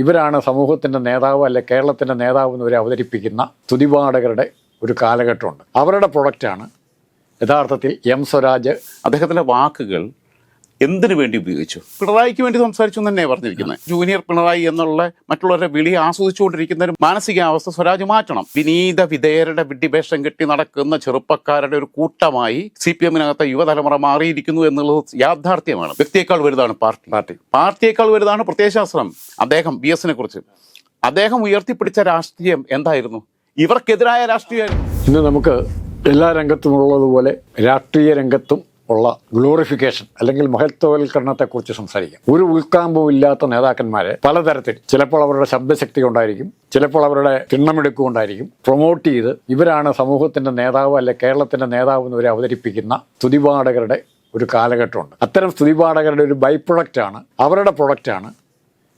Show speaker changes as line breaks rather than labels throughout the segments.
ഇവരാണ് സമൂഹത്തിന്റെ നേതാവ് അല്ലെ കേരളത്തിന്റെ നേതാവ് എന്നിവരെ അവതരിപ്പിക്കുന്ന തുതിപാടകരുടെ ഒരു കാലഘട്ടമുണ്ട്. അവരുടെ പ്രൊഡക്റ്റാണ് യഥാർത്ഥത്തിൽ എം സ്വരാജ്
അദ്ദേഹത്തിന്റെ വാക്കുകൾ എന്തിനു വേണ്ടി ഉപയോഗിച്ചു? പിണറായിക്ക് വേണ്ടി സംസാരിച്ചു തന്നെ പറഞ്ഞിരിക്കുന്നത് ജൂനിയർ പിണറായി എന്നുള്ള മറ്റുള്ളവരുടെ വിളി ആസ്വദിച്ചുകൊണ്ടിരിക്കുന്ന ഒരു മാനസികാവസ്ഥ സ്വരാജ് മാറ്റണം. വിനീത വിധേയരുടെ വിഡ്ഢിവേഷം കെട്ടി നടക്കുന്ന ചെറുപ്പക്കാരുടെ ഒരു കൂട്ടമായി സി പി എമ്മിനകത്തെ യുവതലമുറ മാറിയിരിക്കുന്നു എന്നുള്ളത് യാഥാർത്ഥ്യമാണ്. വ്യക്തിയേക്കാൾ വലുതാണ് പാർട്ടി.
പാർട്ടി.
പാർട്ടിയേക്കാൾ വലുതാണ് പ്രത്യയശാസ്ത്രം. അദ്ദേഹം ബി എസിനെ കുറിച്ച്. അദ്ദേഹം ഉയർത്തിപ്പിടിച്ച രാഷ്ട്രീയം എന്തായിരുന്നു? ഇവർക്കെതിരായ രാഷ്ട്രീയമായിരുന്നു.
ഇന്ന് നമുക്ക് എല്ലാ രംഗത്തുമുള്ളതുപോലെ രാഷ്ട്രീയ രംഗത്തും ഉള്ള ഗ്ലോറിഫിക്കേഷൻ അല്ലെങ്കിൽ മഹത്വവൽക്കരണത്തെക്കുറിച്ച് സംസാരിക്കാം. ഒരു ഉൾക്കാമ്പും ഇല്ലാത്ത നേതാക്കന്മാരെ പലതരത്തിൽ ചിലപ്പോൾ അവരുടെ ശബ്ദശക്തി കൊണ്ടായിരിക്കും ചിലപ്പോൾ അവരുടെ തിണ്ണമെടുക്കുകൊണ്ടായിരിക്കും പ്രൊമോട്ട് ചെയ്ത് ഇവരാണ് സമൂഹത്തിന്റെ നേതാവ് അല്ലെ കേരളത്തിന്റെ നേതാവ് എന്നിവരെ അവതരിപ്പിക്കുന്ന സ്തുതിപാഠകരുടെ ഒരു കാലഘട്ടമുണ്ട്. അത്തരം സ്തുതിപാഠകരുടെ ഒരു ബൈ ആണ് അവരുടെ പ്രൊഡക്റ്റ് ആണ്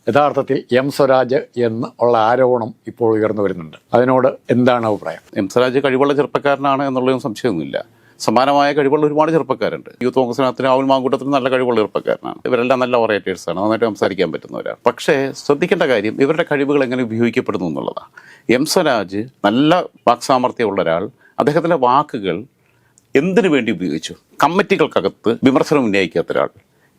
യഥാർത്ഥത്തിൽ എം സ്വരാജ് എന്ന് ഉള്ള ആരോപണം ഇപ്പോൾ ഉയർന്നു വരുന്നുണ്ട്. അതിനോട് എന്താണ് അഭിപ്രായം?
എം സ്വരാജ് കഴിവുള്ള ചെറുപ്പക്കാരനാണ് എന്നുള്ളതും സംശയമൊന്നുമില്ല. സമാനമായ കഴിവുള്ള ഒരുപാട് ചെറുപ്പക്കാരുണ്ട്. യൂത്ത് കോൺഗ്രസിനകത്തിന് രാഹുൽ മാങ്കൂട്ടത്തിന് നല്ല കഴിവുള്ള ചെറുപ്പക്കാരനാണ്. ഇവരെല്ലാം നല്ല ഓറേറ്റേഴ്സാണ് നന്നായിട്ട് സംസാരിക്കാൻ പറ്റുന്നവരാണ്. പക്ഷേ ശ്രദ്ധിക്കേണ്ട കാര്യം ഇവരുടെ കഴിവുകൾ എങ്ങനെ ഉപയോഗിക്കപ്പെടുന്നു എന്നുള്ളതാണ് എം സ്വരാജ് നല്ല വാക്സാമർത്ഥ്യമുള്ള ഒരാൾ. അദ്ദേഹത്തിന്റെ വാക്കുകൾ എന്തിനു വേണ്ടി ഉപയോഗിച്ചു? കമ്മിറ്റികൾക്കകത്ത് വിമർശനം ഉന്നയിക്കാത്ത ഒരാൾ.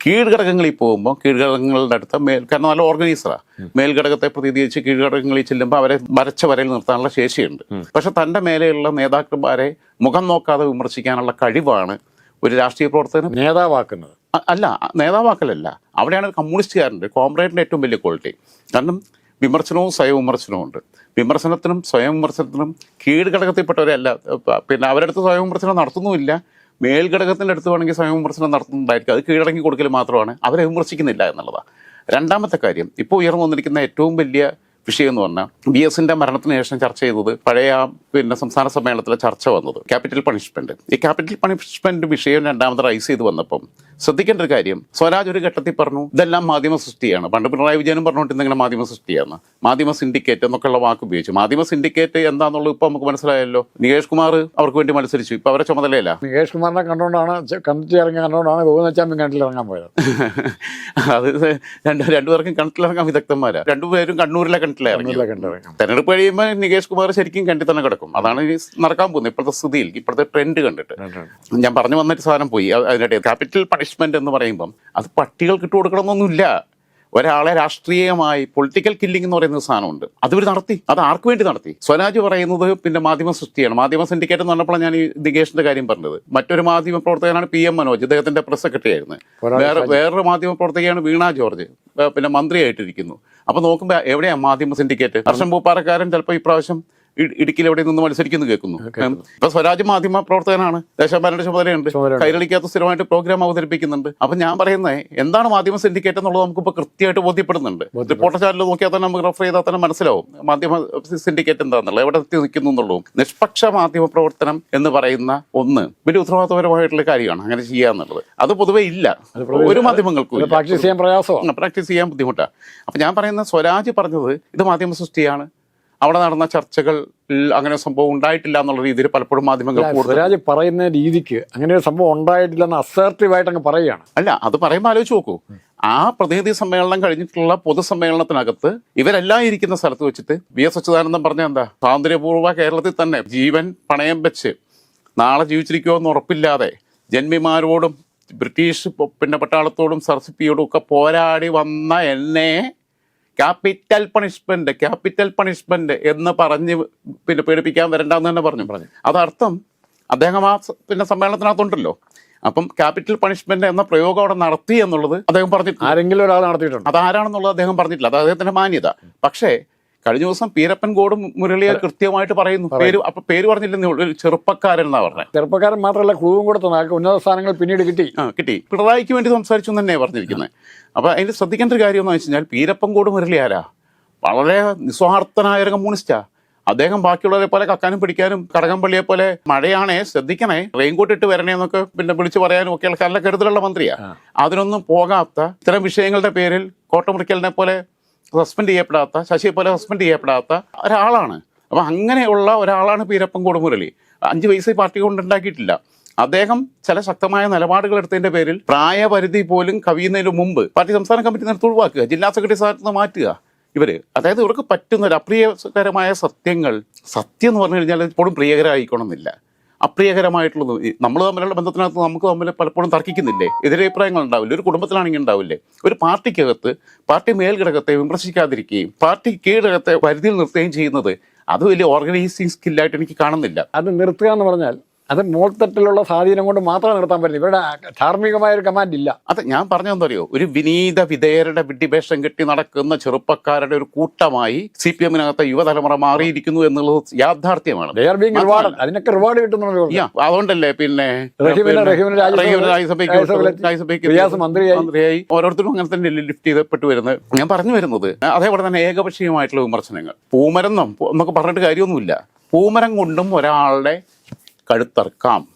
കീഴ്ഘടകങ്ങളിൽ പോകുമ്പോൾ കീഴ്ഘടകങ്ങളുടെ അടുത്ത് മേൽ കാരണം നല്ല ഓർഗനൈസറാണ് മേൽഘടകത്തെ പ്രതിനിധീകരിച്ച് കീഴ്ഘടകങ്ങളിൽ ചെല്ലുമ്പോൾ അവരെ വരച്ച വരയിൽ നിർത്താനുള്ള ശേഷിയുണ്ട്. പക്ഷെ തന്റെ മേലെയുള്ള നേതാക്കന്മാരെ മുഖം നോക്കാതെ വിമർശിക്കാനുള്ള കഴിവാണ് ഒരു രാഷ്ട്രീയ പ്രവർത്തനം
നേതാവാക്കുന്നത്.
അല്ല നേതാവാക്കലല്ല. അവിടെയാണ് ഒരു കമ്മ്യൂണിസ്റ്റുകാരന്റെ കോംറേഡിന്റെ ഏറ്റവും വലിയ ക്വാളിറ്റി. കാരണം വിമർശനവും സ്വയം വിമർശനവും ഉണ്ട്. വിമർശനത്തിനും സ്വയം വിമർശനത്തിനും കീഴ്ഘടകത്തിൽപ്പെട്ടവരല്ല അല്ല പിന്നെ അവരടുത്ത് സ്വയം വിമർശനം നടത്തുന്നുമില്ല. മേൽഘടകത്തിന്റെ അടുത്ത് വേണമെങ്കിൽ സ്വയം വിമർശനം നടത്തുന്നുണ്ടായിരിക്കും അത് കീഴടങ്ങി കൊടുക്കൽ മാത്രമാണ്. അവരെ വിമർശിക്കുന്നില്ല എന്നുള്ളതാണ്. രണ്ടാമത്തെ കാര്യം ഇപ്പോൾ ഉയർന്നു വന്നിരിക്കുന്ന ഏറ്റവും വലിയ വിഷയം എന്ന് പറഞ്ഞാൽ ബി എസിന്റെ മരണത്തിന് ശേഷം ചർച്ച ചെയ്തത് പഴയ പിന്നെ സംസ്ഥാന സമ്മേളനത്തിലെ ചർച്ച വന്നത് ക്യാപിറ്റൽ പണിഷ്മെന്റ്. ഈ ക്യാപിറ്റൽ പണിഷ്മെന്റ് വിഷയം രണ്ടാമത് റൈസ് ചെയ്ത് വന്നപ്പം ശ്രദ്ധിക്കേണ്ട ഒരു കാര്യം സ്വരാജ് ഒരു ഘട്ടത്തിൽ പറഞ്ഞു ഇതെല്ലാം മാധ്യമ സൃഷ്ടിയാണ്. പണ്ട് പിണറായി വിജയനും പറഞ്ഞുകൊണ്ടിരുന്നെങ്കിൽ മാധ്യമ സൃഷ്ടിയാണ്. മാധ്യമ സിൻഡിക്കേറ്റ് എന്നൊക്കെയുള്ള വാക്ക് ഉപയോഗിച്ചു. മാധ്യമ സിൻഡിക്കേറ്റ് എന്താണെന്നുള്ളത് ഇപ്പൊ നമുക്ക് മനസ്സിലായല്ലോ. നികേഷ് കുമാർ അവർക്ക് വേണ്ടി മത്സരിച്ചു. ഇപ്പൊ അവരെ ചുമതലയില്ല.
നികേഷ് കുമാറിനെ കണ്ടുകൊണ്ടാണ് കമ്മിറ്റി ഇറങ്ങി കണ്ടുകൊണ്ടാണ് ചാമ്പ്യൻ ഇറങ്ങാൻ പോയത്.
അത് രണ്ട് രണ്ടുപേർക്കും കണ്ടിലിറങ്ങാൻ വിദഗ്ധന്മാരാ. രണ്ടുപേരും കണ്ണൂരിലെ
കണ്ടിറങ്ങാം
തെരഞ്ഞെടുപ്പ് കഴിയുമ്പോൾ നികേഷ് കുമാർ ശരിക്കും കണ്ടി തന്നെ കിടക്കും. അതാണ് നടക്കാൻ പോകുന്നത്. ഇപ്പോഴത്തെ സ്ഥിതിയിൽ ഇപ്പോഴത്തെ ട്രെൻഡ് കണ്ടിട്ട്. ഞാൻ പറഞ്ഞു വന്നിട്ട് സാധനം പോയി. അതിനിടയിൽ അതിനിടെ ക്യാപിറ്റൽ പണിഷ്മെന്റ് എന്ന് പറയുമ്പം അത് പട്ടികൾക്ക് ഇട്ട് കൊടുക്കണമെന്നൊന്നുമില്ല. ഒരാളെ രാഷ്ട്രീയമായി പൊളിറ്റിക്കൽ കില്ലിംഗ് എന്ന് പറയുന്ന സാധനമുണ്ട്. അതിവർ നടത്തി. അത് ആർക്ക് വേണ്ടി നടത്തി? സ്വരാജ് പറയുന്നത് പിന്നെ മാധ്യമ സൃഷ്ടിയാണ്. മാധ്യമ സിൻഡിക്കേറ്റ് എന്ന് പറഞ്ഞപ്പോൾ ഞാൻ ഈ നികേഷിന്റെ കാര്യം പറഞ്ഞത്. മറ്റൊരു മാധ്യമ പ്രവർത്തകനാണ് പി എം മനോജ്. അദ്ദേഹത്തിന്റെ പ്രസ് സെക്രട്ടറി ആയിരുന്നു. വേറെ വേറൊരു മാധ്യമ പ്രവർത്തകയാണ് വീണ ജോർജ്. പിന്നെ മന്ത്രിയായിട്ടിരിക്കുന്നു. അപ്പോൾ നോക്കുമ്പോൾ എവിടെയാണ് മാധ്യമ സിൻഡിക്കേറ്റ്? ഹർഷൻ പൂപ്പാറക്കാരൻ ചിലപ്പോൾ ഇപ്രാവശ്യം ഇടുക്കിയിൽ എവിടെ നിന്ന് മത്സരിക്കുന്നു കേൾക്കുന്നു. ഇപ്പൊ സ്വരാജ് മാധ്യമ പ്രവർത്തകനാണ്. ദേശാഭിമാനിയുടെ ചുമതലയുണ്ട്.
കൈരളിക്കാത്ത
കൈരളിക്കകത്ത് സ്ഥിരമായിട്ട് പ്രോഗ്രാം അവതരിപ്പിക്കുന്നുണ്ട്. അപ്പൊ ഞാൻ പറയുന്നത് എന്താണ് മാധ്യമ സിൻഡിക്കേറ്റ് എന്നുള്ളത് നമുക്ക് ഇപ്പൊ കൃത്യമായിട്ട് ബോധ്യപ്പെടുന്നുണ്ട്. റിപ്പോർട്ടർ ചാനൽ നോക്കിയാൽ തന്നെ നമുക്ക് റെഫർ ചെയ്താൽ തന്നെ മനസ്സിലാവും. മാധ്യമ സിൻഡിക്കേറ്റ് എന്താണെന്നുള്ളത് എവിടെ എത്തി നിൽക്കുന്നു എന്നുള്ളതും നിഷ്പക്ഷ മാധ്യമ പ്രവർത്തനം എന്ന് പറയുന്ന ഒന്ന് വലിയ ഉത്തരവാദിത്തപരമായിട്ടുള്ള കാര്യമാണ് അങ്ങനെ ചെയ്യാന്നുള്ളത് അത് പൊതുവെ ഇല്ല. ഒരു മാധ്യമങ്ങൾക്കും.
പ്രാക്ടീസ് ചെയ്യാൻ പ്രയാസമാണ്
പ്രാക്ടീസ് ചെയ്യാൻ ബുദ്ധിമുട്ടാണ് അപ്പൊ ഞാൻ പറയുന്ന സ്വരാജ് പറഞ്ഞത് ഇത് മാധ്യമ സൃഷ്ടിയാണ്. അവിടെ നടന്ന ചർച്ചകൾ അങ്ങനെ സംഭവം ഉണ്ടായിട്ടില്ല എന്നുള്ള രീതിയിൽ പലപ്പോഴും മാധ്യമങ്ങൾ കൂടുതൽ
പറയുന്ന രീതിക്ക് അങ്ങനെ ഒരു സംഭവം ഉണ്ടായിട്ടില്ല എന്ന് അസേർട്ടീവായിട്ട് അങ്ങ് പറയുകയാണ്.
അല്ല അത് പറയുമ്പോൾ ആലോചിച്ച് നോക്കൂ. ആ പ്രതിനിധി സമ്മേളനം കഴിഞ്ഞിട്ടുള്ള പൊതുസമ്മേളനത്തിനകത്ത് ഇവരെല്ലാം ഇരിക്കുന്ന സ്ഥലത്ത് വെച്ചിട്ട് വി എസ് അച്യുതാനന്ദൻ പറഞ്ഞ എന്താ? സ്വാതന്ത്ര്യപൂർവ കേരളത്തിൽ തന്നെ ജീവൻ പണയം വെച്ച് നാളെ ജീവിച്ചിരിക്കുമോ എന്ന് ഉറപ്പില്ലാതെ ജന്മിമാരോടും ബ്രിട്ടീഷ് പിന്നെ പട്ടാളത്തോടും സർസിപ്പിയോടും ഒക്കെ പോരാടി വന്ന എന്നെ ക്യാപിറ്റൽ പണിഷ്മെന്റ് ക്യാപിറ്റൽ പണിഷ്മെന്റ് എന്ന് പറഞ്ഞ് പിന്നെ പേടിപ്പിക്കാൻ വരണ്ടെന്ന് തന്നെ പറഞ്ഞു പറഞ്ഞു. അതർത്ഥം അദ്ദേഹം ആ പിന്നെ സമ്മേളനത്തിനകത്തുണ്ടല്ലോ. അപ്പം ക്യാപിറ്റൽ പണിഷ്മെന്റ് എന്ന പ്രയോഗം അവിടെ നടത്തി എന്നുള്ളത് അദ്ദേഹം പറഞ്ഞിട്ടില്ല
ആരെങ്കിലും ഒരാൾ നടത്തിയിട്ടുണ്ട്.
അതാരാണെന്നുള്ളത് അദ്ദേഹം പറഞ്ഞിട്ടില്ല. അത് അദ്ദേഹത്തിന്റെ മാന്യത. പക്ഷേ കഴിഞ്ഞ ദിവസം പീരപ്പൻ ഗോഡും മുരളിയെ കൃത്യമായിട്ട് പറയുന്നു. പേര് അപ്പൊ പേര് പറഞ്ഞില്ലെന്നേ ഉള്ളൂ. ഒരു ചെറുപ്പക്കാരൻ എന്നാ പറഞ്ഞത്
ചെറുപ്പക്കാരൻ മാത്രമല്ല ക്ലൂവും കൂടെ തന്നെ. ഉന്നത സ്ഥാനങ്ങൾ പിന്നീട് കിട്ടി.
ആ കിട്ടി. പിണറായിക്ക് വേണ്ടി സംസാരിച്ചു തന്നെ പറഞ്ഞിരിക്കുന്നത് അപ്പൊ അതിൽ ശ്രദ്ധിക്കേണ്ട ഒരു കാര്യം എന്ന് വെച്ച് കഴിഞ്ഞാൽ പീരപ്പൻകോട് മുരളി ആരാ? വളരെ നിസ്വാർത്ഥനായ ഒരു കമ്മ്യൂണിസ്റ്റാ. അദ്ദേഹം ബാക്കിയുള്ളവരെ പോലെ കക്കാനും പിടിക്കാനും കടകംപള്ളിയെ പോലെ മഴയാണേ ശ്രദ്ധിക്കണേ. റെയിൻകോട്ട് ഇട്ട് വരണേ എന്നൊക്കെ പിന്നെ വിളിച്ചു പറയാനും ഒക്കെ നല്ല കരുതലുള്ള മന്ത്രിയാ അതിനൊന്നും പോകാത്ത ഇത്തരം വിഷയങ്ങളുടെ പേരിൽ കോട്ടമുറിക്കലിനെ പോലെ സസ്പെൻഡ് ചെയ്യപ്പെടാത്ത ശശിയെ പോലെ സസ്പെൻഡ് ചെയ്യപ്പെടാത്ത ഒരാളാണ്. അപ്പം അങ്ങനെയുള്ള ഒരാളാണ് പീരപ്പൻ കൊടുമുരളി. അഞ്ച് പൈസ പാർട്ടി കൊണ്ട് ഉണ്ടാക്കിയിട്ടില്ല. അദ്ദേഹം ചില ശക്തമായ നിലപാടുകൾ എടുത്തതിന്റെ പേരിൽ പ്രായപരിധി പോലും കവിയുന്നതിന് മുമ്പ് പാർട്ടി സംസ്ഥാന കമ്മിറ്റി നേരത്തെ ഒഴിവാക്കുക ജില്ലാ സെക്രട്ടറി സ്ഥാനത്ത് നിന്ന് മാറ്റുക. ഇവർ അതായത് ഇവർക്ക് പറ്റുന്ന ഒരു അപ്രിയകരമായ സത്യങ്ങൾ സത്യം എന്ന് പറഞ്ഞു കഴിഞ്ഞാൽ എപ്പോഴും പ്രിയകരമായിക്കണമെന്നില്ല അപ്രിയകരമായിട്ടുള്ളത്. നമ്മൾ തമ്മിലുള്ള ബന്ധത്തിനകത്ത് നമുക്ക് തമ്മിൽ പലപ്പോഴും തർക്കിക്കുന്നില്ലേ? എതിരഭിപ്രായങ്ങൾ ഉണ്ടാവില്ലേ ഒരു കുടുംബത്തിലാണെങ്കിൽ ഉണ്ടാവില്ലേ? ഒരു പാർട്ടിക്കകത്ത് പാർട്ടി മേൽഘടകത്തെ വിമർശിക്കാതിരിക്കുകയും പാർട്ടി കീഴടകത്തെ പരിധിയിൽ നിർത്തുകയും ചെയ്യുന്നത് അത് വലിയ ഓർഗനൈസിങ് സ്കില്ലായിട്ട് എനിക്ക് കാണുന്നില്ല.
അത് നിർത്തുക എന്ന് പറഞ്ഞാൽ അത് മോൾത്തട്ടിലുള്ള സ്വാധീനം കൊണ്ട് മാത്രമേ നടത്താൻ പറ്റില്ല. ഇവരുടെ ധാർമ്മികമായ ഒരു കമാൻഡ് ഇല്ല.
അത് ഞാൻ പറഞ്ഞു അറിയോ? ഒരു വിനീത വിധേയരുടെ വിഡ്ഢിവേഷം കെട്ടി നടക്കുന്ന ചെറുപ്പക്കാരുടെ ഒരു കൂട്ടമായി സി പി എമ്മിനകത്തെ യുവതലമുറ മാറിയിരിക്കുന്നു എന്നുള്ളത് യാഥാർത്ഥ്യമാണ്.
അതിനൊക്കെ റിവാർഡ്
അതുകൊണ്ടല്ലേ പിന്നെ
മന്ത്രിയായി.
ഓരോരുത്തരും അങ്ങനെ തന്നെ ലിഫ്റ്റ് ചെയ്തപ്പെട്ട് വരുന്നത് ഞാൻ പറഞ്ഞു വരുന്നത് അതേപോലെ തന്നെ ഏകപക്ഷീയമായിട്ടുള്ള വിമർശനങ്ങൾ. പൂമരം എന്നൊക്കെ നമുക്ക് പറഞ്ഞിട്ട് കാര്യമൊന്നുമില്ല. പൂമരം കൊണ്ടും ഒരാളുടെ കഴുത്തറക്കാം.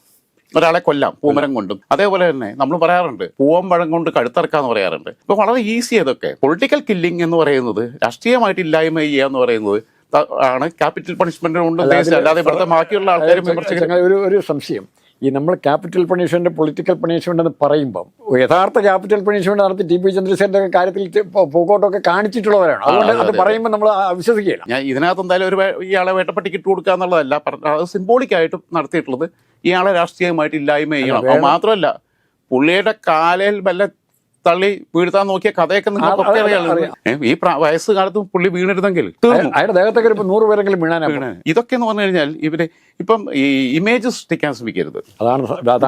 ഒരാളെ കൊല്ലാം പൂമരം കൊണ്ടും. അതേപോലെ തന്നെ നമ്മൾ പറയാറുണ്ട് പൂവമ്പഴം കൊണ്ട് കഴുത്തറക്കാന്ന് പറയാറുണ്ട്. ഇപ്പൊ വളരെ ഈസി അതൊക്കെ പൊളിറ്റിക്കൽ കില്ലിംഗ് എന്ന് പറയുന്നത് രാഷ്ട്രീയമായിട്ട് ഇല്ലായ്മ ചെയ്യുക എന്ന് പറയുന്നത് ആണ് ക്യാപിറ്റൽ പണിഷ്മെന്റ് കൊണ്ട് ഉദ്ദേശിച്ചത്. അല്ലാതെ ഇവിടുത്തെ ബാക്കിയുള്ള ആൾക്കാരും
ഒരു സംശയം. ഈ നമ്മൾ ക്യാപിറ്റൽ പണിഷ്മെന്റ് പൊളിറ്റിക്കൽ പണിഷ്മെന്റ് എന്ന് പറയുമ്പം യഥാർത്ഥ ക്യാപിറ്റൽ പണിഷ്മെന്റ് നടത്തി ടി പി ഒക്കെ കാര്യത്തിൽ പോക്കോട്ടൊക്കെ കാണിച്ചിട്ടുള്ളവരാണ്. അതുകൊണ്ട്
അതെ.
പറയുമ്പോൾ നമ്മൾ വിശ്വസിക്കുകയില്ല.
ഞാൻ ഇതിനകത്ത് എന്തായാലും ഒരു ഇയാളെ വേട്ടപ്പട്ടിക്ക് ഇട്ട് കൊടുക്കുക എന്നുള്ളതല്ല. അത് സിംബോളിക് ആയിട്ട് നടത്തിയിട്ടുള്ളത് ഇയാളെ രാഷ്ട്രീയമായിട്ട് ഇല്ലായ്മ ചെയ്യണം. മാത്രമല്ല പുള്ളിയുടെ കാലയിൽ വല്ല തള്ളി വീഴ്ത്താൻ നോക്കിയ കഥയൊക്കെ
അറിയാം.
ഈ വയസ്സ് കാലത്ത് പുള്ളി വീണിരുന്നെങ്കിൽ
അയാളുടെ ദേഹത്തൊക്കെ ഇപ്പൊ നൂറ് പേരെങ്കിലും
ഇതൊക്കെ എന്ന് പറഞ്ഞു കഴിഞ്ഞാൽ ഇവർ ഇപ്പം ഈ ഇമേജ് സൃഷ്ടിക്കാൻ ശ്രമിക്കരുത്.
അതാണ്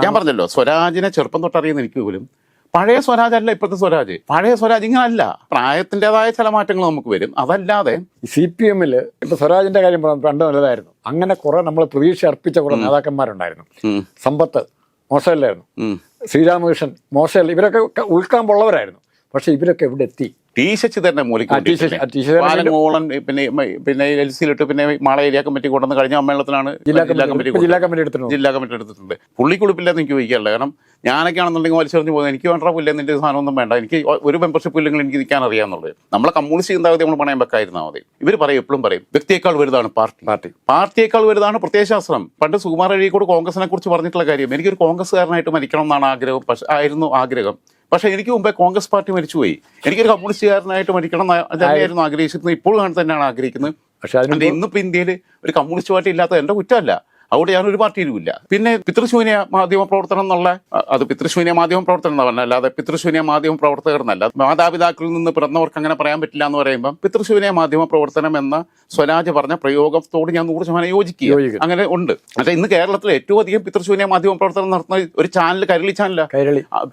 ഞാൻ പറഞ്ഞല്ലോ സ്വരാജിനെ ചെറുപ്പം തൊട്ടറിയുന്ന എനിക്ക് പോലും പഴയ സ്വരാജ് അല്ല ഇപ്പോഴത്തെ സ്വരാജ്. പഴയ സ്വരാജ് ഇങ്ങനല്ല. പ്രായത്തിന്റെതായ ചില മാറ്റങ്ങൾ നമുക്ക് വരും. അതല്ലാതെ
സി പി എമ്മിൽ ഇപ്പൊ സ്വരാജിന്റെ കാര്യം പണ്ട് നല്ലതായിരുന്നു. അങ്ങനെ കുറെ നമ്മൾ പ്രതീക്ഷ അർപ്പിച്ച കുറെ നേതാക്കന്മാരുണ്ടായിരുന്നു. സമ്പത്ത്. മോശമല്ലായിരുന്നു. ശ്രീരാമകൃഷ്ണൻ മോശമല്ല. ഇവരൊക്കെ ഉൾക്കാൻ പൊള്ളവരായിരുന്നു പക്ഷെ ഇവരൊക്കെ എവിടെ എത്തി
ടി ശശി തന്നെ
മൂലിക്കും ടി ശശി- ആ, ടി ശശി
പാലങ്ങോളൻ പിന്നെ പിന്നെ എൽ സിയിലിട്ട് പിന്നെ മാള ഏരിയ കമ്മിറ്റി കൊണ്ടുവന്ന് കഴിഞ്ഞ സമ്മേളനത്തിലാണ്
ജില്ലാ കമ്മിറ്റി ജില്ലാ കമ്മിറ്റി എടുത്തിട്ടുണ്ട്.
ജില്ലാ കമ്മിറ്റി എടുത്തിട്ടുണ്ട്. പുള്ളിക്കുളിപ്പില്ലെന്ന് എനിക്ക് ചോദിക്കാറില്ല കാരണം ഞാനൊക്കെ ആണെന്നുണ്ടെങ്കിൽ വലിച്ചെറിഞ്ഞ് പോകുന്നത് എനിക്ക് വേണ്ട പുല്ല നിന്റെ സാധനമൊന്നും വേണ്ട. എനിക്ക് ഒരു മെമ്പർഷിപ്പ് ഇല്ലെങ്കിൽ എനിക്ക് നിൽക്കാൻ അറിയാമെന്നുള്ളത് നമ്മളെ കമ്മ്യൂണിസ്റ്റ് ചിന്താഗതി നമ്മൾ പണയം വെക്കായിരുന്നാൽ മതി. ഇവർ പറയും എപ്പോഴും പറയും വ്യക്തിയേക്കാൾ വലുതാണ് പാർട്ടി.
പാർട്ടി.
പാർട്ടിയേക്കാൾ വലുതാണ് പ്രത്യയശാസ്ത്രം പണ്ട് സുകുമാർ അഴീക്കോട് കോൺഗ്രസിനെ കുറിച്ച് പറഞ്ഞിട്ടുള്ള കാര്യം എനിക്കൊരു കോൺഗ്രസ്സുകാരനായിട്ട് മരിക്കണം എന്നാണ് ആഗ്രഹം പക്ഷെ ആയിരുന്നു ആഗ്രഹം. പക്ഷെ എനിക്ക് മുമ്പേ കോൺഗ്രസ് പാർട്ടി മരിച്ചുപോയി. എനിക്കൊരു കമ്മ്യൂണിസ്റ്റുകാരനായിട്ട് മരിക്കണം തന്നെയായിരുന്നു ആഗ്രഹിച്ചിരുന്നത്. ഇപ്പോഴും തന്നെയാണ് ആഗ്രഹിക്കുന്നത്.
പക്ഷെ അതിന്
ഇന്നിപ്പോൾ ഇന്നിപ്പോ ഇന്ത്യയിൽ ഒരു കമ്മ്യൂണിസ്റ്റ് പാർട്ടി ഇല്ലാത്ത എന്റെ കുറ്റമല്ല. അവിടെ ഞാൻ ഒരു പാർട്ടിയിലും ഇല്ല പിന്നെ പിതൃശൂന്യ മാധ്യമ പ്രവർത്തനം എന്നുള്ള അത് പിതൃശൂന്യ മാധ്യമ പ്രവർത്തനം എന്ന് പറഞ്ഞാൽ അല്ലാതെ പിതൃശൂന്യ മാധ്യമ പ്രവർത്തകർ എന്നല്ല. മാതാപിതാക്കളിൽ നിന്ന് പിറന്നവർക്ക് അങ്ങനെ പറയാൻ പറ്റില്ല എന്ന് പറയുമ്പോൾ പിതൃശൂന്യ മാധ്യമ പ്രവർത്തനം എന്ന സ്വരാജ് പറഞ്ഞ പ്രയോഗത്തോട് ഞാൻ നൂറ് ശതമാനം യോജിക്കുക. അങ്ങനെ ഉണ്ട്. പക്ഷേ ഇന്ന് കേരളത്തിൽ ഏറ്റവും അധികം പിതൃശൂന്യ മാധ്യമ പ്രവർത്തനം നടത്തുന്ന ഒരു ചാനൽ കരളി ചാനല.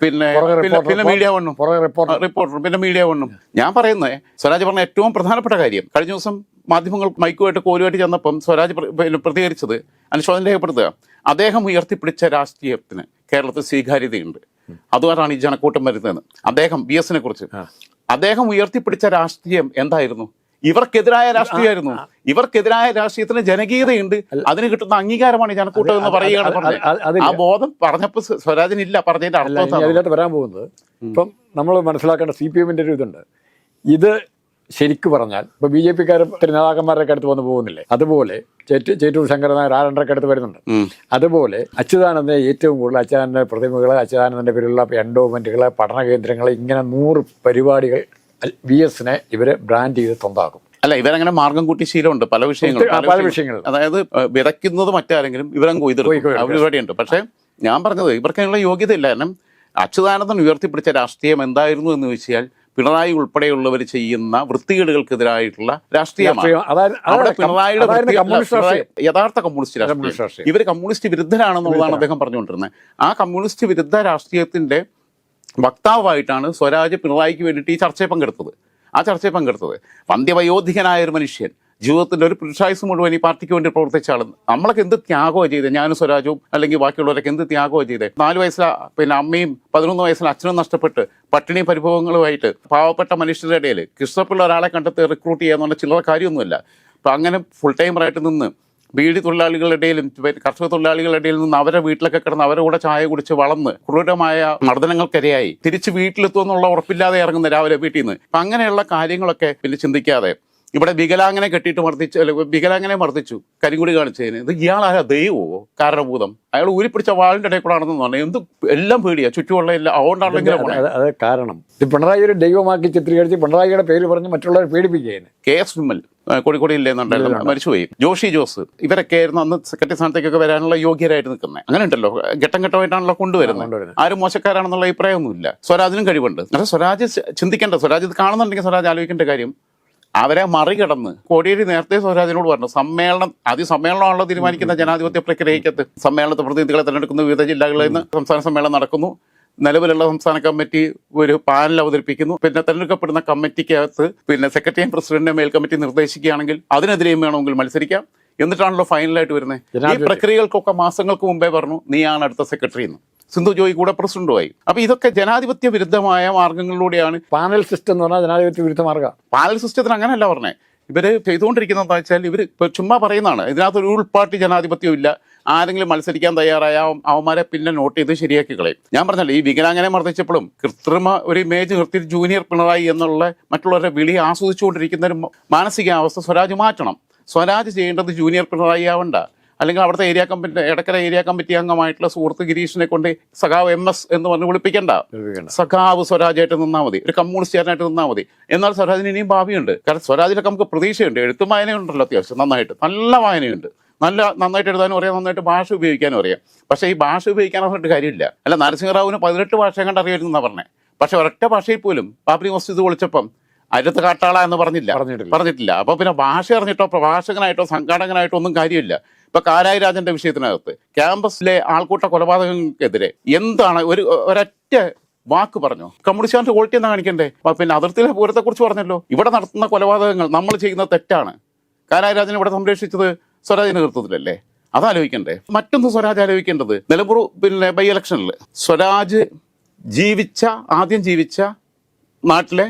പിന്നെ പിന്നെ- മീഡിയ വണ്ണും.
റിപ്പോർട്ടർ
പിന്നെ മീഡിയ വണ്ണും. ഞാൻ പറയുന്നത് സ്വരാജ് പറഞ്ഞ ഏറ്റവും പ്രധാനപ്പെട്ട കാര്യം കഴിഞ്ഞ ദിവസം മാധ്യമങ്ങൾ മൈക്കുമായിട്ട് കോലുമായിട്ട് ചെന്നപ്പം സ്വരാജ് പ്രതികരിച്ചത് അനുശോചനം രേഖപ്പെടുത്തുക. അദ്ദേഹം ഉയർത്തിപ്പിടിച്ച രാഷ്ട്രീയത്തിന് കേരളത്തിൽ സ്വീകാര്യതയുണ്ട്. അതുകൊണ്ടാണ് ഈ ജനക്കൂട്ടം വരുന്നതെന്ന്. അദ്ദേഹം ബി എസിനെ കുറിച്ച്. അദ്ദേഹം ഉയർത്തിപ്പിടിച്ച രാഷ്ട്രീയം എന്തായിരുന്നു? ഇവർക്കെതിരായ രാഷ്ട്രീയമായിരുന്നു. ഇവർക്കെതിരായ രാഷ്ട്രീയത്തിന് ജനകീയതയുണ്ട്. അതിന് കിട്ടുന്ന അംഗീകാരമാണ് ഈ ജനക്കൂട്ടം എന്ന് പറയുകയാണ്. ആ ബോധം പറഞ്ഞപ്പോൾ സ്വരാജിനില്ല പറഞ്ഞതിന്റെ അർത്ഥം
വരാൻ പോകുന്നത്. ഇപ്പം നമ്മൾ മനസ്സിലാക്കേണ്ട സി പി എമ്മിന്റെ ഒരു ഇതുണ്ട്. ഇത് ശരിക്കു പറഞ്ഞാൽ ഇപ്പൊ ബി ജെ പിക്കാർ നേതാക്കന്മാരുടെ അടുത്ത് വന്ന് പോകുന്നില്ലേ? അതുപോലെ ചേറ്റു ചേറ്റൂർ ശങ്കരനായർ ആരണ്ടൊക്കെ അടുത്ത് വരുന്നുണ്ട്. അതുപോലെ അച്യുതാനന്ദനെ ഏറ്റവും കൂടുതൽ അച്യുതാനന്ദ പ്രതിമകൾ അച്യുതാനന്ദന്റെ പേരിലുള്ള എൻഡോമെന്റുകൾ പഠന കേന്ദ്രങ്ങൾ ഇങ്ങനെ നൂറ് പരിപാടികൾ ബി എസിനെ ഇവർ ബ്രാൻഡ് ചെയ്ത് സ്വന്തമാക്കും
അല്ല ഇവരങ്ങനെ മാർഗം കൂട്ടി ശീലമുണ്ട്. പല വിഷയങ്ങളും. പല
വിഷയങ്ങൾ
വിഷയങ്ങളും. അതായത് വിതയ്ക്കുന്നത് മറ്റാരെങ്കിലും ഇവരങ്ങ് കൊയ്തെടുക്കും പരിപാടിയുണ്ട്. പക്ഷേ ഞാൻ പറഞ്ഞത് ഇവർക്കുള്ള യോഗ്യതയില്ല. കാരണം അച്യുതാനന്ദൻ ഉയർത്തിപ്പിടിച്ച രാഷ്ട്രീയം എന്തായിരുന്നു എന്ന് ചോദിച്ചാൽ പിണറായി ഉൾപ്പെടെയുള്ളവർ ചെയ്യുന്ന വൃത്തികേടുകൾക്കെതിരായിട്ടുള്ള രാഷ്ട്രീയമാണ്. അവിടെ പിണറായിയുടെ യഥാർത്ഥ കമ്മ്യൂണിസ്റ്റ് രാഷ്ട്രീയം.
രാഷ്ട്രീയം.
ഇവർ കമ്മ്യൂണിസ്റ്റ് വിരുദ്ധരാണെന്നുള്ളതാണ് അദ്ദേഹം പറഞ്ഞുകൊണ്ടിരുന്നത്. ആ കമ്മ്യൂണിസ്റ്റ് വിരുദ്ധ രാഷ്ട്രീയത്തിന്റെ വക്താവായിട്ടാണ് സ്വരാജ് പിണറായിക്ക് വേണ്ടിയിട്ട് ഈ ചർച്ചയിൽ പങ്കെടുത്തത്. ആ ചർച്ചയിൽ പങ്കെടുത്തത്. വന്ധ്യവയോധികനായ ഒരു മനുഷ്യൻ. ജീവിതത്തിന്റെ ഒരു പുരുഷായുസ് മുഴുവൻ ഈ പാർട്ടിക്ക് വേണ്ടി പ്രവർത്തിച്ച ആൾ നമ്മളൊക്കെ എന്ത് ത്യാഗമാണ് ചെയ്തത് ഞാനും സ്വരാജും അല്ലെങ്കിൽ ബാക്കിയുള്ളവരൊക്കെ എന്ത് ത്യാഗമാണ് ചെയ്തത് നാല് വയസ്സിലെ പിന്നെ അമ്മയും പതിനൊന്ന് വയസ്സിലെ അച്ഛനും നഷ്ടപ്പെട്ട് പട്ടിണി പരിഭവങ്ങളുമായിട്ട് പാവപ്പെട്ട മനുഷ്യരുടെ ഇടയിൽ കൃഷ്ണപ്പിള്ള ഒരാളെ കണ്ടെത്തി റിക്രൂട്ട് ചെയ്യാന്നുള്ള ചില്ലറ കാര്യമൊന്നുമില്ല. അപ്പം അങ്ങനെ ഫുൾ ടൈമറായിട്ട് നിന്ന് ബീഡി തൊഴിലാളികളുടെ ഇടയിലും കർഷക തൊഴിലാളികളുടെ ഇടയിൽ നിന്ന് അവരെ വീട്ടിലൊക്കെ കിടന്ന് അവരുടെ കൂടെ ചായ കുടിച്ച് വളർന്ന് ക്രൂരമായ മർദ്ദനങ്ങൾക്കിരയായി. തിരിച്ച് വീട്ടിലെത്തുമെന്നുള്ള ഉറപ്പില്ലാതെ ഇറങ്ങുന്ന രാവിലെ വീട്ടിൽ നിന്ന് അപ്പം അങ്ങനെയുള്ള കാര്യങ്ങളൊക്കെ പിന്നെ ചിന്തിക്കാതെ ഇവിടെ വികലാങ്ങനെ കെട്ടിയിട്ട് മർദ്ദിച്ചു അല്ല, വികലാങ്ങനെ മർദ്ദിച്ചു കരിങ്കുടി കാണിച്ചതിന്. ഇത് ഇയാളാരാ? ദൈവമോ? കാരണഭൂതം. അയാൾ ഊരിപ്പിടിച്ച വാളിന്റെ ഇടയിൽ കൂടെ ആണെന്ന് പറഞ്ഞു എന്ത് എല്ലാം പേടിയാ. ചുറ്റുമുള്ള എല്ലാം അതുകൊണ്ടാണെങ്കിലും
അത് കാരണം. ഇത് പിണറായി ഒരു ദൈവമാക്കി ചിത്രീകരിച്ച് പിണറായിയുടെ പേര് പറഞ്ഞ് മറ്റുള്ളവരെ പേടിപ്പിക്കുകയാണ്.
കെ എസ് വിമൽ ആ, കോഴിക്കോട് ഇല്ലെന്നുണ്ടായിരുന്നു മരിച്ചുപോയി ജോഷി ജോസ് ഇവരൊക്കെ ആയിരുന്നു അന്ന് സെക്രട്ടറി സ്ഥാനത്തേക്കൊക്കെ വരാനുള്ള യോഗ്യരായിട്ട് നിൽക്കുന്നത്. അങ്ങനെ ഉണ്ടല്ലോ. ഘട്ടം ഘട്ടമായിട്ടാണല്ലോ കൊണ്ടുവരുന്നത്.
കൊണ്ടുവരുന്നത്.
ആരും മോശക്കാരാണെന്നുള്ള അഭിപ്രായമൊന്നുമില്ല. സ്വരാജിനും കഴിവുണ്ട്. പക്ഷേ സ്വരാജ് ചിന്തിക്കേണ്ട. സ്വരാജ് ഇത് കാണുന്നുണ്ടെങ്കിൽ സ്വരാജ് ആലോചിക്കേണ്ട കാര്യം അവരെ മറികടന്ന് കോടിയേരി നേരത്തെ സ്വരാജിനോട് പറഞ്ഞു സമ്മേളനം അതി സമ്മേളനമാണല്ലോ തീരുമാനിക്കുന്ന ജനാധിപത്യ പ്രക്രിയക്കത്ത് സമ്മേളനത്തെ പ്രതിനിധികളെ തിരഞ്ഞെടുക്കുന്ന വിവിധ ജില്ലകളിൽ നിന്ന് സംസ്ഥാന സമ്മേളനം നടക്കുന്നു. നിലവിലുള്ള സംസ്ഥാന കമ്മിറ്റി ഒരു പാനൽ അവതരിപ്പിക്കുന്നു. പിന്നെ തിരഞ്ഞെടുക്കപ്പെടുന്ന കമ്മിറ്റിക്കകത്ത് പിന്നെ സെക്രട്ടറിയും പ്രസിഡന്റിനെ മേൽ കമ്മിറ്റി നിർദ്ദേശിക്കുകയാണെങ്കിൽ അതിനെതിരെയും വേണമെങ്കിൽ മത്സരിക്കാം. എന്നിട്ടാണല്ലോ ഫൈനലായിട്ട് വരുന്നത്. ഈ പ്രക്രിയകൾക്കൊക്കെ മാസങ്ങൾക്ക് മുമ്പേ പറഞ്ഞു നീയാണ് അടുത്ത സെക്രട്ടറി എന്ന് സിന്ധു ജോയി കൂടെ പ്രസിഡന്റുമായി. അപ്പൊ ഇതൊക്കെ ജനാധിപത്യ വിരുദ്ധമായ മാർഗങ്ങളിലൂടെയാണ്.
പാനൽ സിസ്റ്റം എന്ന് പറഞ്ഞാൽ ജനാധിപത്യ വിരുദ്ധ മാർഗം
പാനൽ സിസ്റ്റത്തിന് അങ്ങനെയല്ല പറഞ്ഞേ. ഇവർ ചെയ്തുകൊണ്ടിരിക്കുന്നതെന്ന് വെച്ചാൽ ഇവർ ചുമ്മാ പറയുന്നതാണ്. ഇതിനകത്ത് ഒരു ഉൾപാർട്ടി ജനാധിപത്യം ഇല്ല ആരെങ്കിലും മത്സരിക്കാൻ തയ്യാറായ അവന്മാരെ പിന്നെ നോട്ട് ചെയ്ത് ശരിയാക്കി കളയും. ഞാൻ പറഞ്ഞല്ലോ ഈ വികലാംഗനെ മർദ്ദിച്ചപ്പോഴും കൃത്രിമ ഒരു ഇമേജ് നിർത്തി ജൂനിയർ പിണറായി എന്നുള്ള മറ്റുള്ളവരുടെ വിളി ആസ്വദിച്ചുകൊണ്ടിരിക്കുന്ന ഒരു മാനസികാവസ്ഥ സ്വരാജ് മാറ്റണം. സ്വരാജ് ചെയ്യേണ്ടത് ജൂനിയർ പിണറായി ആവണ്ട. അല്ലെങ്കിൽ അവിടുത്തെ area committee Edakkara area committee അംഗമായിട്ടുള്ള സുഹൃത്ത് ഗിരീഷിനെ കൊണ്ട് സഖാവ് എം എസ് എന്ന് പറഞ്ഞ് വിളിപ്പിക്കേണ്ട. സഖാവ് സ്വരാജായിട്ട് നിന്നാൽ മതി. ഒരു കമ്മ്യൂണിസ്റ്റുകാരനായിട്ട് നിന്നാൽ മതി. എന്നാൽ സ്വരാജിന് ഇനിയും ഭാവിയുണ്ട്. കാരണം സ്വരാജിലൊക്കെ നമുക്ക് പ്രതീക്ഷയുണ്ട്. എഴുത്തും വായനയുണ്ടല്ലോ അത്യാവശ്യം നന്നായിട്ട്. നല്ല വായനയുണ്ട്. നല്ല നന്നായിട്ട് എഴുതാനും അറിയാം നന്നായിട്ട് ഭാഷ ഉപയോഗിക്കാനും അറിയാം. പക്ഷേ ഈ ഭാഷ ഉപയോഗിക്കാൻ പറഞ്ഞിട്ട് കാര്യമില്ല. അല്ല നരസിംഹറാവുവിന് പതിനെട്ട് ഭാഷ കണ്ട് അറിയാമെന്നാ പറഞ്ഞത് പക്ഷെ ഒരൊറ്റ ഭാഷയിൽ പോലും ബാബരി മസ്ജിദ് വിളിച്ചപ്പം അരുത്ത് കാട്ടാള എന്ന് പറഞ്ഞില്ല.
പറഞ്ഞിട്ടില്ല.
പറഞ്ഞിട്ടില്ല. അപ്പൊ പിന്നെ ഭാഷ അറിഞ്ഞിട്ടോ പ്രഭാഷകനായിട്ടോ സംഘാടകനായിട്ടോ ഒന്നും കാര്യമില്ല. ഇപ്പൊ കാരായി രാജന്റെ വിഷയത്തിനകത്ത് ക്യാമ്പസിലെ ആൾക്കൂട്ട കൊലപാതകങ്ങൾക്കെതിരെ എന്താണ് ഒരു ഒരൊറ്റ വാക്ക് പറഞ്ഞു? കമ്മ്യൂണിസ്റ്റുകാരുടെ ക്വാളിറ്റി എന്നാ കാണിക്കണ്ടേ? പിന്നെ അതിർത്തിയിലെ പൂരത്തെ കുറിച്ച് പറഞ്ഞല്ലോ. ഇവിടെ നടത്തുന്ന കൊലപാതകങ്ങൾ നമ്മൾ ചെയ്യുന്ന തെറ്റാണ്. കാരായി രാജനെ ഇവിടെ സംരക്ഷിച്ചത് സ്വരാജ് നേതൃത്വത്തിലല്ലേ? അതാലോചിക്കണ്ടേ? മറ്റൊന്ന് സ്വരാജ് ആലോചിക്കേണ്ടത് നിലമ്പൂർ പിന്നെ ബൈ ഇലക്ഷനിൽ സ്വരാജ് ജീവിച്ച ആദ്യം ജീവിച്ച നാട്ടിലെ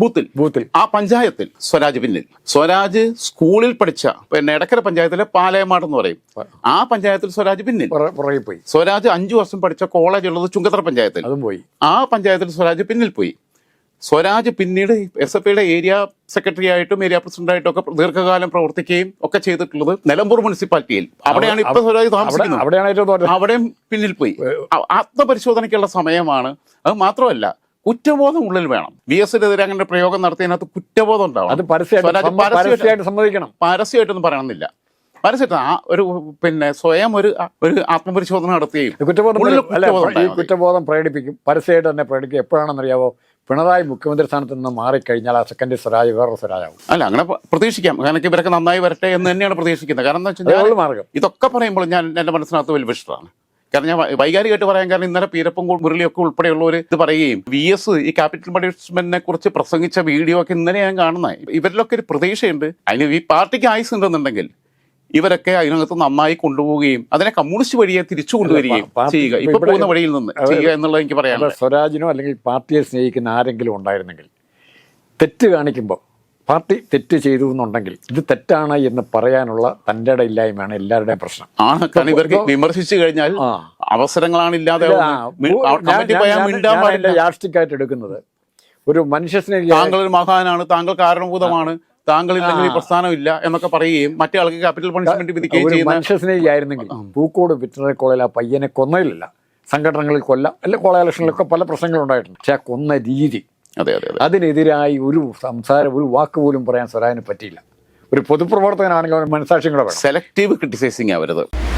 ബൂത്തിൽ.
ബൂത്തിൽ.
ആ പഞ്ചായത്തിൽ സ്വരാജ് പിന്നിൽ. സ്വരാജ് സ്കൂളിൽ പഠിച്ച പിന്നെ എടക്കര പഞ്ചായത്തിലെ പാലയമാട് എന്ന് പറയും. ആ പഞ്ചായത്തിൽ സ്വരാജ് പിന്നിൽ.
പുറകെ പോയി.
സ്വരാജ് അഞ്ചു വർഷം പഠിച്ച കോളേജ് ഉള്ളത് ചുങ്കത്തറ പഞ്ചായത്തിൽ.
അതും പോയി.
ആ പഞ്ചായത്തിൽ സ്വരാജ് പിന്നിൽ പോയി. സ്വരാജ് പിന്നീട് എസ് എഫ് ഐയുടെ ഏരിയ സെക്രട്ടറി ആയിട്ടും ഏരിയ പ്രസിഡന്റ് ആയിട്ടും ഒക്കെ ദീർഘകാലം പ്രവർത്തിക്കുകയും ഒക്കെ ചെയ്തിട്ടുള്ളത് നിലമ്പൂർ മുനിസിപ്പാലിറ്റിയിൽ. അവിടെയാണ് ഇപ്പൊ സ്വരാജ് താമസിക്കുന്നത്. അവിടെയും പിന്നിൽ പോയി. ആത്മപരിശോധനയ്ക്കുള്ള സമയമാണ്. അത് മാത്രമല്ല കുറ്റബോധം ഉള്ളിൽ വേണം. ബി എസിനെതിരെ അങ്ങനെ പ്രയോഗം നടത്തിയതിനകത്ത് കുറ്റബോധം
അത്
ഉണ്ടാവണം
പരസ്യമായിട്ട് സമ്മതിക്കണം.
പരസ്യമായിട്ടൊന്നും പറയണമെന്നില്ല. പരസ്യമായിട്ട് ആ ഒരു പിന്നെ സ്വയം ഒരു ഒരു ആത്മപരിശോധന നടത്തുകയും
കുറ്റബോധം ഈ കുറ്റബോധം പ്രകടിപ്പിക്കും പരസ്യമായിട്ട് തന്നെ പ്രകടിപ്പിക്കും എപ്പോഴാണെന്നറിയാവോ? പിണറായി മുഖ്യമന്ത്രി സ്ഥാനത്ത് നിന്ന് മാറിക്കഴിഞ്ഞാൽ ആ സെക്കൻഡ് സ്വരാജ് വേറൊരു സ്വരാജാവും.
അല്ല അങ്ങനെ പ്രതീക്ഷിക്കാം. കാരണം ഇവരൊക്കെ നന്നായി വരട്ടെ എന്ന് തന്നെയാണ് പ്രതീക്ഷിക്കുന്നത്. കാരണം എന്താ
അതേ
വെച്ചാൽ ഇതൊക്കെ പറയുമ്പോൾ ഞാൻ എന്റെ മനസ്സിനകത്ത് വലിയ ഇഷ്ടമാണ് കാരണം ഞാൻ വൈകാരികമായിട്ട് പറയാൻ കാരണം ഇന്നലെ പീരപ്പം കു- മുരളിയൊക്കെ ഉൾപ്പെടെയുള്ളവർ ഇത് പറയുകയും വി എസ് ഈ ക്യാപിറ്റൽ പണിഷ്മെന്റിനെ കുറിച്ച് പ്രസംഗിച്ച വീഡിയോ ഒക്കെ ഇന്നലെ ഞാൻ കാണുന്നത് ഇവരിലൊക്കെ ഒരു പ്രതീക്ഷയുണ്ട്. അതിന് ഈ പാർട്ടിക്ക് ആയുസ് ഉണ്ടെന്നുണ്ടെങ്കിൽ ഇവരൊക്കെ അതിനകത്ത് നന്നായി കൊണ്ടുപോവുകയും അതിനെ കമ്മ്യൂണിസ്റ്റ് വഴിയെ തിരിച്ചു കൊണ്ടുവരികയും ചെയ്യുക.
ഇപ്പൊ
ഇപ്പൊ പോകുന്ന വഴിയിൽ നിന്ന് ചെയ്യുക എന്നുള്ളത് എനിക്ക് പറയാനുള്ളത്
സ്വരാജിനോ അല്ലെങ്കിൽ പാർട്ടിയെ സ്നേഹിക്കുന്ന ആരെങ്കിലും ഉണ്ടായിരുന്നെങ്കിൽ തെറ്റ് കാണിക്കുമ്പോൾ പാർട്ടി തെറ്റ് ചെയ്തു എന്നുണ്ടെങ്കിൽ ഇത് തെറ്റാണ് എന്ന് പറയാനുള്ള തന്റെ ഇല്ലായ്മയാണ് എല്ലാവരുടെയും പ്രശ്നം.
ആണ് കാരണം ഇവർക്ക് വിമർശിച്ചു കഴിഞ്ഞാൽ അവസരങ്ങളാണ് ഇല്ലാതെ
യാഷ്ടിക്കായിട്ട് എടുക്കുന്നത്. ഒരു മനുഷ്യ
താങ്കൾ ഒരു മഹാനാണ് താങ്കൾ കാരണഭൂതമാണ് താങ്കൾ ഇല്ലെങ്കിൽ ഈ പ്രസ്ഥാനം എന്നൊക്കെ പറയുകയും മറ്റേ ആൾക്ക് ക്യാപിറ്റൽ പണിഷ്മെന്റ് വിധിക്കുകയും ചെയ്യുന്ന
മനുഷ്യസ്നേഹിയായിരുന്നെങ്കിൽ പൂക്കോട് വെറ്റിനറി കോളേജിൽ ആ പയ്യനെ കൊന്നതിലില്ല സംഘടനകളിൽ കൊല്ല അല്ല കോളേജ് ഇലക്ഷനിലൊക്കെ പല പ്രശ്നങ്ങളുണ്ടായിട്ടുണ്ട്. പക്ഷെ ആ കൊന്ന രീതി
അതെ അതെ അതെ.
അതിനെതിരായി ഒരു സംസാരം ഒരു വാക്ക് പോലും പറയാൻ സ്വരാജിന് പറ്റിയില്ല. ഒരു പൊതുപ്രവർത്തകനാണെങ്കിൽ അവൻ മനസാക്ഷിയും കൂടെ
സെലക്റ്റീവ് ക്രിറ്റിസൈസിങ് ആവരുത്.